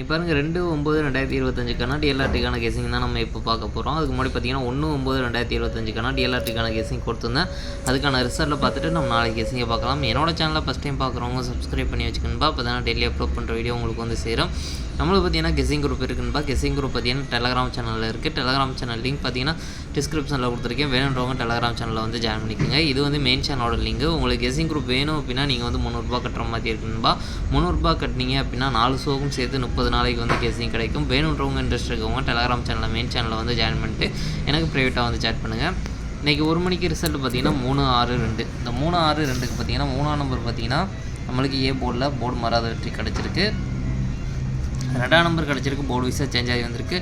இப்போ பாருங்கள் ரெண்டு ஒம்பது ரெண்டாயிரத்தி இருபத்தஞ்சுக்கான டிஎல்ஆர்டிக்கான கேசிங் தான் நம்ம இப்போ பார்க்க போகிறோம் அதுக்கு முன்னாடி பார்த்தீங்கன்னா ஒன்று ஒம்பது ரெண்டாயிரத்தி இருபத்தஞ்சுக்கான டிஎல்ஆர்டிக்கான கேசிங் கொடுத்துருந்தேன். அதுக்கான ரிசல்ட்டில் பார்த்துட்டு நம்ம நாளைக்கு கேசிங்கை பார்க்கலாம். என்னோட சேனலில் ஃபஸ்ட் டைம் பார்க்குறவங்க சப்ஸ்கிரைப் பண்ணி வச்சுக்கணும்பா. அப்போ தான் டெய்லி அப்லோட் பண்ணுற வீடியோ உங்களுக்கு வந்து சேரும். நம்மளுக்கு பார்த்தீங்கன்னா கெஸிங் குரூப் இருக்குன்பா கெஸிங் குரூப் பார்த்தீங்கன்னா டெலகிராம் சேனலில் இருக்குது டெலகிராம் சேனல் லிங்க் பார்த்தீங்கன்னா டிஸ்கிரிப்ஷனில் கொடுத்துருக்கேன். வேணுன்றவங்க டெலகிராம் சேனலில் வந்து ஜாயின் பண்ணிக்கோங்க. இது வந்து மெயின் சேனலோட லிங்க் உங்களுக்கு கெஸிங் குரூப் வேணும் அப்படின்னா நீங்கள் வந்து முந்நூறுரூபா கட்டுற மாதிரி இருக்குன்பா முந்நூறுரூபா கட்டினீங்க அப்படின்னா நாலு ஷோக்கும் சேர்த்து முப்பது நாளைக்கு வந்து கெஸிங் கிடைக்கும். வேணுன்றவங்க இன்ட்ரெஸ்ட் இருக்கவங்க டெலகிராம் சேனலில் மெயின் சேனலில் வந்து ஜாயின் பண்ணிட்டு எனக்கு ப்ரைவேட்டாக வந்து சேட் பண்ணுங்கள் இன்றைக்கி ஒரு மணிக்கு ரிசல்ட் பார்த்தீங்கன்னா மூணு ஆறு ரெண்டு. இந்த மூணு ஆறு ரெண்டுக்கு பார்த்தீங்கன்னா மூணாம் நம்பர் பார்த்தீங்கன்னா நம்மளுக்கு ஏ போர்டில் போர்டு மாறாத வெற்றி கிடச்சிருக்கு. ரெண்டாம் நம்பர் கிடச்சிருக்கு. போர்டு வைஸாக சேஞ்ச் ஆகி வந்திருக்கு.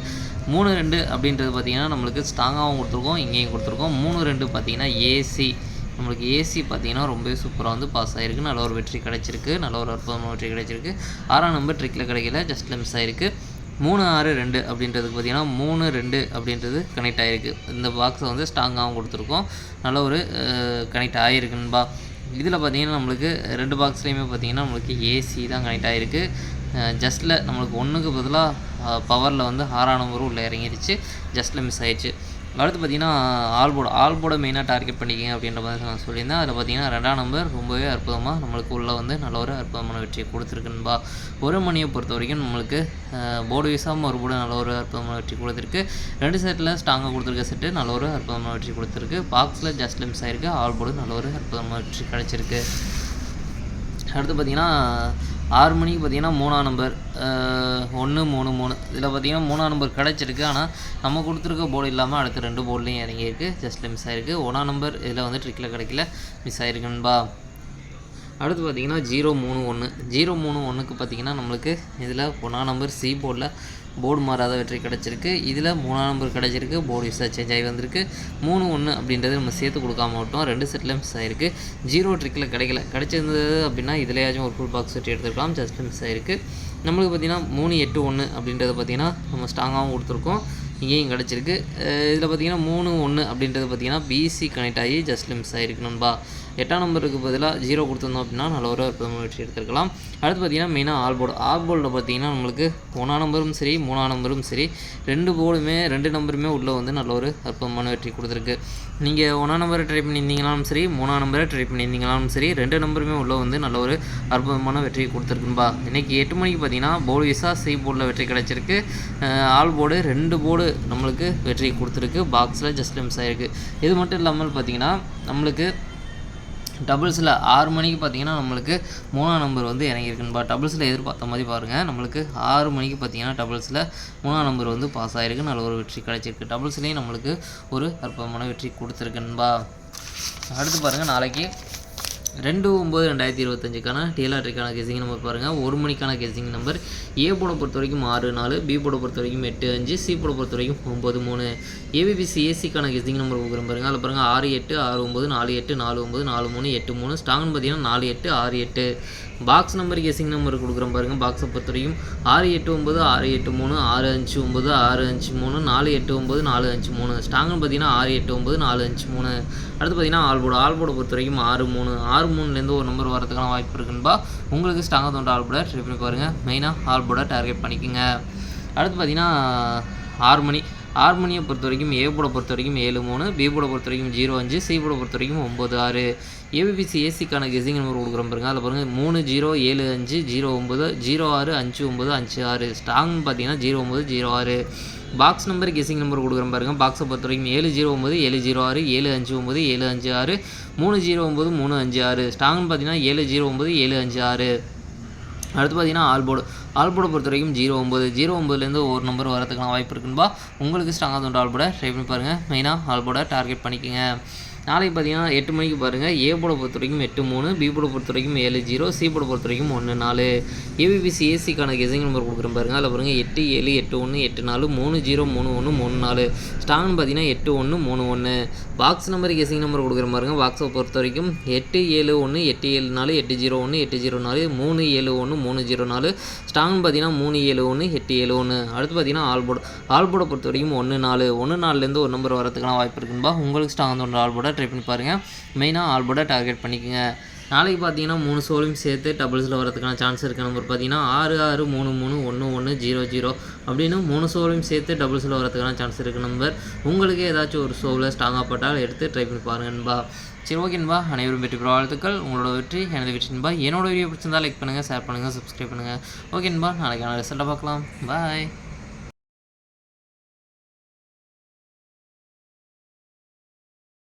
மூணு ரெண்டு அப்படின்றது பார்த்திங்கன்னா நம்மளுக்கு ஸ்ட்ராங்காகவும் கொடுத்துருக்கோம் இங்கேயும் கொடுத்துருக்கோம். மூணு ரெண்டு பார்த்திங்கன்னா ஏசி நம்மளுக்கு ஏசி பார்த்திங்கன்னா ரொம்பவே சூப்பராக வந்து பாஸ் ஆகிருக்கு நல்ல ஒரு வெற்றி கிடச்சிருக்கு. நல்ல ஒரு அற்புதமான வெற்றி கிடச்சிருக்கு. ஆறாம் நம்பர் ட்ரிக்கில் கிடைக்கல. ஜஸ்ட்டில் மிஸ் ஆகிருக்கு மூணு ஆறு ரெண்டு அப்படின்றதுக்கு பார்த்திங்கன்னா மூணு ரெண்டு அப்படின்றது கனெக்ட் ஆகிருக்கு இந்த பாக்ஸை வந்து ஸ்ட்ராங்காகவும் கொடுத்துருக்கோம். நல்ல ஒரு கனெக்ட் ஆகிருக்குன்பா இதில் பார்த்திங்கன்னா நம்மளுக்கு ரெண்டு பாக்ஸ்லேயுமே பார்த்திங்கன்னா நம்மளுக்கு ஏசி தான் கனெக்ட் ஆகிருக்கு ஜஸ்ட்டில் நம்மளுக்கு ஒன்றுக்கு பதிலாக பவரில் வந்து ஆறாம் நம்பரும் உள்ளே இறங்கிடுச்சு ஜஸ்ட்டில் மிஸ் ஆயிடுச்சு. அடுத்து பார்த்திங்கன்னா ஆல்போர்டு ஆல்போர்டை மெயினாக டார்கெட் பண்ணிக்கிங்க அப்படின்ற மாதிரி நான் சொல்லியிருந்தேன். அதில் பார்த்திங்கன்னா ரெண்டாம் நம்பர் ரொம்பவே அற்புதமாக நம்மளுக்கு உள்ளே வந்து நல்ல ஒரு அற்புதமான வெற்றியை கொடுத்துருக்குன்பா ஒரு மணியை பொறுத்த வரைக்கும் நம்மளுக்கு போர்டு வீசாமல் ஒரு போர்டு நல்ல ஒரு அற்புதமான வெற்றி கொடுத்துருக்கு. ரெண்டு செட்டில் ஸ்ட்ராங்காக கொடுத்துருக்க செட்டு நல்ல ஒரு அற்புதமான வெற்றி கொடுத்துருக்கு. பாக்ஸில் ஜஸ்ட் மிஸ் ஆயிருக்கு. ஆல்போர்டு நல்ல ஒரு அற்புதமான வெற்றி கிடச்சிருக்கு. அடுத்து பார்த்திங்கன்னா ஆறு மணிக்கு பார்த்தீங்கன்னா மூணாம் நம்பர் ஒன்று மூணு மூணு. இதில் பார்த்தீங்கன்னா மூணாம் நம்பர் கிடச்சிருக்கு. ஆனால் நம்ம கொடுத்துருக்க போர்டு இல்லாமல் அடுத்த ரெண்டு போர்ட்லேயும் இறங்கியிருக்கு. ஜஸ்ட்டில் மிஸ் ஆகிருக்கு ஒன்றாம் நம்பர் இதில் வந்து ட்ரிக்கில் கிடைக்கல. மிஸ் ஆகிருக்குன்பா அடுத்து பார்த்தீங்கன்னா ஜீரோ மூணு ஒன்று ஜீரோ மூணு ஒன்றுக்கு பார்த்தீங்கன்னா நம்மளுக்கு இதில் ஒன்றாம் நம்பர் சி போர்டில் போர்டு மாறாத வெற்றி கிடச்சிருக்கு. இதில் மூணாம் நம்பர் கிடச்சிருக்கு. போர்டு யூஸாக சேஞ்ச் ஆகி வந்திருக்கு. மூணு ஒன்று அப்படின்றது நம்ம சேர்த்து கொடுக்காம விட்டோம். ரெண்டு செட்டில் மிஸ் ஆகிருக்கு ஜீரோ ட்ரிக்கில் கிடைக்கல. கிடச்சிருந்தது அப்படின்னா இதுலையாச்சும் ஒரு ஃபுல் பாக்ஸ் வெற்றி எடுத்துருக்கலாம். ஜஸ்ட் மிஸ் ஆகிருக்கு நம்மளுக்கு பார்த்திங்கன்னா மூணு எட்டு ஒன்று அப்படின்றது பார்த்திங்கன்னா நம்ம ஸ்ட்ராங்காகவும் கொடுத்துருக்கோம். இங்கேயும் கிடச்சிருக்கு. இதில் பார்த்தீங்கன்னா மூணு ஒன்று அப்படின்றது பார்த்தீங்கன்னா பிசி கனெக்ட் ஆகி ஜஸ்ட் மிஸ் ஆகிருக்கு நண்பா. எட்டாம் நம்பருக்கு பதிலாக ஜீரோ கொடுத்துருந்தோம் அப்படின்னா நல்ல ஒரு அற்புதமான வெற்றி எடுத்துருக்கலாம். அடுத்து பார்த்தீங்கன்னா மெயினாக ஆல் போர்டு ஆல் போர்டில் பார்த்தீங்கன்னா நம்மளுக்கு ஒன்றாம் நம்பரும் சரி மூணாம் நம்பரும் சரி ரெண்டு போர்டுமே ரெண்டு நம்பருமே உள்ளே வந்து நல்ல ஒரு அற்புதமான வெற்றி கொடுத்துருக்கு. நீங்கள் ஒன்றாம் நம்பரை ட்ரை பண்ணியிருந்தீங்களாலும் சரி மூணாம் நம்பரை ட்ரை பண்ணியிருந்தீங்களாலும் சரி ரெண்டு நம்பருமே உள்ளே வந்து நல்ல ஒரு அற்புதமான வெற்றி கொடுத்துருக்குன்பா இன்றைக்கி எட்டு மணிக்கு பார்த்தீங்கன்னா போர்டு விசா சி போர்டில் வெற்றி கிடச்சிருக்கு. ஆல் போர்டு ரெண்டு போர்டு நம்மளுக்கு வெற்றி கொடுத்துருக்கு. பாக்ஸில் ஜஸ்ட் மிஸ் ஆகிருக்கு இது மட்டும் இல்லாமல் பார்த்திங்கன்னா நம்மளுக்கு டபுள்ஸில் ஆறு மணிக்கு பார்த்தீங்கன்னா நம்மளுக்கு மூணாம் நம்பர் வந்து இறங்கியிருக்குன்பா டபுள்ஸில் எதிர்பார்த்த மாதிரி பாருங்கள் நம்மளுக்கு ஆறு மணிக்கு பார்த்தீங்கன்னா டபுள்ஸில் மூணாம் நம்பர் வந்து பாஸ் ஆகிருக்கு நல்ல ஒரு வெற்றி கிடச்சிருக்கு. டபுள்ஸ்லேயும் நம்மளுக்கு ஒரு அற்புதமான வெற்றி கொடுத்துருக்குன்பா அடுத்து பாருங்கள் நாளைக்கு ரெண்டு ஒம்பது ரெண்டாயிரத்தி இருபத்தஞ்சுக்கான டிஎல்ஆர்டிக்கான கெஸிங் நம்பர் பாருங்கள் ஒரு மணிக்கான கெஸிங் நம்பர் ஏ போட பொறுத்த வரைக்கும் ஆறு நாலு பி போட பொறுத்த வரைக்கும் எட்டு அஞ்சு சி போட பொறுத்த வரைக்கும் ஒம்பது மூணு ஏபிபிசி ஏசிக்கான கெஸிங் நம்பர் கொடுக்குற பாருங்கள் அதில் பாருங்கள் ஆறு எட்டு ஆறு ஒம்பது நாலு எட்டு நாலு ஒம்பது நாலு மூணு எட்டு மூணு. ஸ்டாங்னு பார்த்தீங்கன்னா நாலு எட்டு ஆறு எட்டு. பாக்ஸ் நம்பர் கெஸிங் நம்பர் கொடுக்குறோம் பாருங்கள் பாக்ஸை பொறுத்தவரைக்கும் ஆறு எட்டு ஒம்பது ஆறு எட்டு மூணு ஆறு அஞ்சு ஒம்பது ஆறு அஞ்சு மூணு நாலு எட்டு ஒம்பது நாலு அஞ்சு மூணு. ஸ்டாங்னு பார்த்தீங்கன்னா ஆறு எட்டு ஒம்பது நாலு அஞ்சு மூணு. அடுத்து பார்த்தீங்கன்னா ஆல்போர்டு ஆல்போர்டை பொறுத்த வரைக்கும் ஆறு மூணு. ஆறு மூணுலேருந்து ஒரு நம்பர் வரதுக்கான வாய்ப்பு இருக்குன்பா உங்களுக்கு ஸ்டாங்காக தோன்ற ஆல்போர்டை ட்ரை பண்ணி பாருங்கள் மெயினாக ஆல்போர்டை டார்கெட் பண்ணிக்கோங்க. அடுத்து பார்த்தீங்கன்னா ஆறு மணி. ஹார்மோனியை பொறுத்த வரைக்கும் ஏ போட பொறுத்த வரைக்கும் ஏழு மூணு பி போட பொறுத்த வரைக்கும் ஜீரோ அஞ்சு சி போட பொறுத்த வரைக்கும் ஒம்பது ஆறு. ஏபிபிசி ஏசிக்கான கெஸிங் நம்பர் கொடுக்குறோம் பாருங்க. அதில் பாருங்கள் மூணு ஜீரோ ஏழு அஞ்சு ஜீரோ ஒம்பது ஜீரோ ஆறு அஞ்சு ஒம்பது அஞ்சு ஆறு. ஸ்ட்ராங்னு பார்த்தீங்கன்னா ஜீரோ ஒம்பது ஜீரோ ஆறு. பாக்ஸ் நம்பர் கெசிங் நம்பர் கொடுக்குறோம் பாருங்கள் பாக்ஸை பொறுத்த வரைக்கும் ஏழு ஜீரோ ஒம்பது ஏழு ஜீரோ ஆறு ஏழு அஞ்சு ஒம்பது ஏழு அஞ்சு ஆறு. மூணு ஜீரோ ஒம்பது மூணு அஞ்சு ஆறு. ஸ்ட்ராங்னு பார்த்தீங்கன்னா ஏழு ஜீரோ ஒம்பது ஏழு அஞ்சு ஆறு. அடுத்து பார்த்தீங்கன்னா ஆல்போர்டு ஆல்போர்டை பொறுத்த வரைக்கும் ஜீரோ ஒம்பது ஜீரோ ஒம்பதுலேருந்து ஒரு நம்பர் வரதுக்கான வாய்ப்பு இருக்குன்பா? உங்களுக்கு ஸ்ட்ராங்காக தோன்ற ஆல்போர்டை ட்ரை பண்ணி பாருங்கள் மெயினாக ஆல்போர்டை டார்கெட் பண்ணிக்கோங்க. நாளைக்கு பார்த்தீங்கன்னா எட்டு மணிக்கு பாருங்கள் ஏ போட பொறுத்த வரைக்கும் எட்டு மூணு பி போட பொறுத்த வரைக்கும் ஏழு ஜீரோ சி போட பொறுத்த வரைக்கும் ஒன்று நாலு. ஏபிபிசி ஏசிக்கான கெசிங் நம்பர் கொடுக்குறேன் பாருங்கள் அதில் பாருங்கள் எட்டு ஏழு எட்டு ஒன்று எட்டு நாலு மூணு ஜீரோ மூணு ஒன்று மூணு நாலு. ஸ்டாங்னு பார்த்தீங்கன்னா எட்டு ஒன்று மூணு ஒன்று பாக்ஸ் நம்பர் கெசிங் நம்பர் கொடுக்குறேன் பாருங்கள் பாக்ஸை பொறுத்த வரைக்கும் எட்டு ஏழு ஒன்று எட்டு ஏழு நாலு எட்டு ஜீரோ ஒன்று எட்டு ஜீரோ நாலு மூணு ஏழு ஒன்று மூணு ஜீரோ நாலு. ஸ்டாங்னு பார்த்தீங்கன்னா மூணு ஏழு ஒன்று எட்டு ஏழு ஒன்று அடுத்து பார்த்தீங்கன்னா ஆல்போர்டு ஆல்போர்டை பொறுத்த வரைக்கும் ஒன்று நாலு. ஒன்று நாலுலேருந்து ஒரு நம்பர் வரதுக்கான வாய்ப்பு இருக்குன்பா உங்களுக்கு ஸ்டாங் வந்து ஒன்று ஆல்போர்டை ட்ரை பண்ணி பாருங்கள் மெயினாக ஆல்போர்டை டார்கெட் பண்ணிக்கோங்க. நாளைக்கு பார்த்தீங்கன்னா மூணு சோலையும் சேர்த்து டபுள்ஸில் வரதுக்கான சான்ஸ் இருக்க. நம்பர் பார்த்தீங்கன்னா ஆறு ஆறு மூணு மூணு ஒன்று ஒன்று ஜீரோ ஜீரோ அப்படின்னு மூணு சோலையும் சேர்த்து டபுள்ஸில் வரதுக்கான சான்ஸ் இருக்க. நம்பர் உங்களுக்கு ஏதாச்சும் ஒரு சோவில் ஸ்ட்ராங்காக போட்டால் எடுத்து ட்ரை பண்ணி பாருங்கன்பா சரி ஓகேன்பா அனைவரும் வெற்றி பெற வாழ்த்துக்கள். உங்களோட வெற்றி எனது வெற்றின்பா என்னோட வீடியோ பிடிச்சிருந்தா லைக் பண்ணுங்கள் ஷேர் பண்ணுங்கள் சப்ஸ்கிரைப் பண்ணுங்கள் ஓகேன்பா நாளைக்கான ரிசல்ட்டை பார்க்கலாம். பாய்